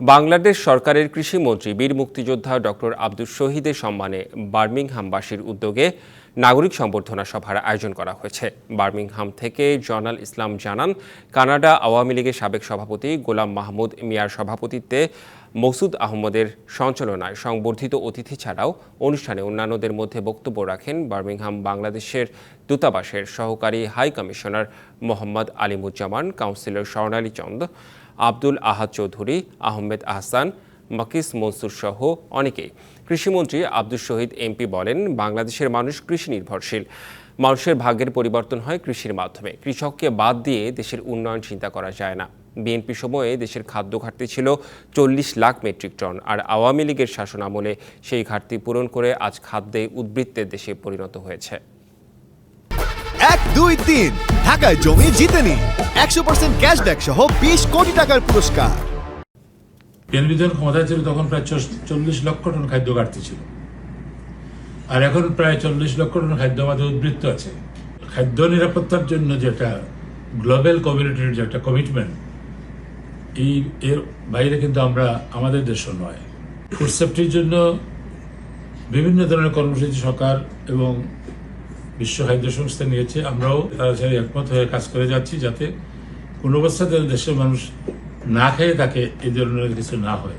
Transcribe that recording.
বাংলাদেশ সরকারের কৃষিমন্ত্রী, বীর মুক্তিযোদ্ধা ডক্টর আব্দুল শহীদের সম্মানে বার্মিংহামবাসীর উদ্যোগে নাগরিক সম্বর্ধনা সভার আয়োজন করা হয়েছে। বার্মিংহাম থেকে জনাল ইসলাম জানান, কানাডা আওয়ামী লীগের সাবেক সভাপতি গোলাম মাহমুদ মিয়ার সভাপতিত্বে মসুদ আহমদের সঞ্চালনায় সংবর্ধিত অতিথি ছাড়াও অনুষ্ঠানে অন্যান্যদের মধ্যে বক্তব্য রাখেন বার্মিংহাম বাংলাদেশের দূতাবাসের সহকারী high commissioner Mohammad Alimuzzaman, councillor Swarnali Chanda Abdul Ahad Chowdhury, Ahmed Ahsan, Makis Mansur সহ অনেকেই। কৃষিমন্ত্রী আব্দুল শহীদ এমপি বলেন, বাংলাদেশের মানুষ কৃষি নির্ভরশীল। মানুষের ভাগ্যের পরিবর্তন হয় কৃষির মাধ্যমে। কৃষককে বাদ দিয়ে দেশের উন্নয়ন চিন্তা করা যায় না। বিএনপি সময়ে দেশের খাদ্য ঘাটতি ছিল চল্লিশ লাখ মেট্রিক টন, আর আওয়ামী লীগের শাসন আমলে সেই ঘাটতি পূরণ করে আজ খাদ্যে উদ্বৃত্তের দেশে পরিণত হয়েছে। এক, দুই, তিন, ঢাকায় জমি জিতে নিন একশো পার্সেন্ট ক্যাশব্যাক সহ বিশ কোটি টাকার পুরস্কার। বিএনপি ক্ষমতায় ছিল তখন প্রায় চল্লিশ লক্ষ টন খাদ্য ঘাটতি ছিল। আর এখন প্রায় চল্লিশ লক্ষ টন খাদ্য আমাদের উদ্বৃত্ত আছে। খাদ্য নিরাপত্তার জন্য যেটা গ্লোবাল কমিউনিটির যে একটা কমিটমেন্ট এই এর বাইরে কিন্তু আমরা আমাদের দেশও নয়। ফুড সেফটির জন্য বিভিন্ন ধরনের কর্মসূচি সরকার এবং বিশ্ব খাদ্য সংস্থা নিয়েছে। আমরাও সেই একমত হয়ে কাজ করে যাচ্ছি যাতে কোনো অবস্থাতে দেশের মানুষ না খেয়ে থাকে, এই ধরনের কিছু না হয়।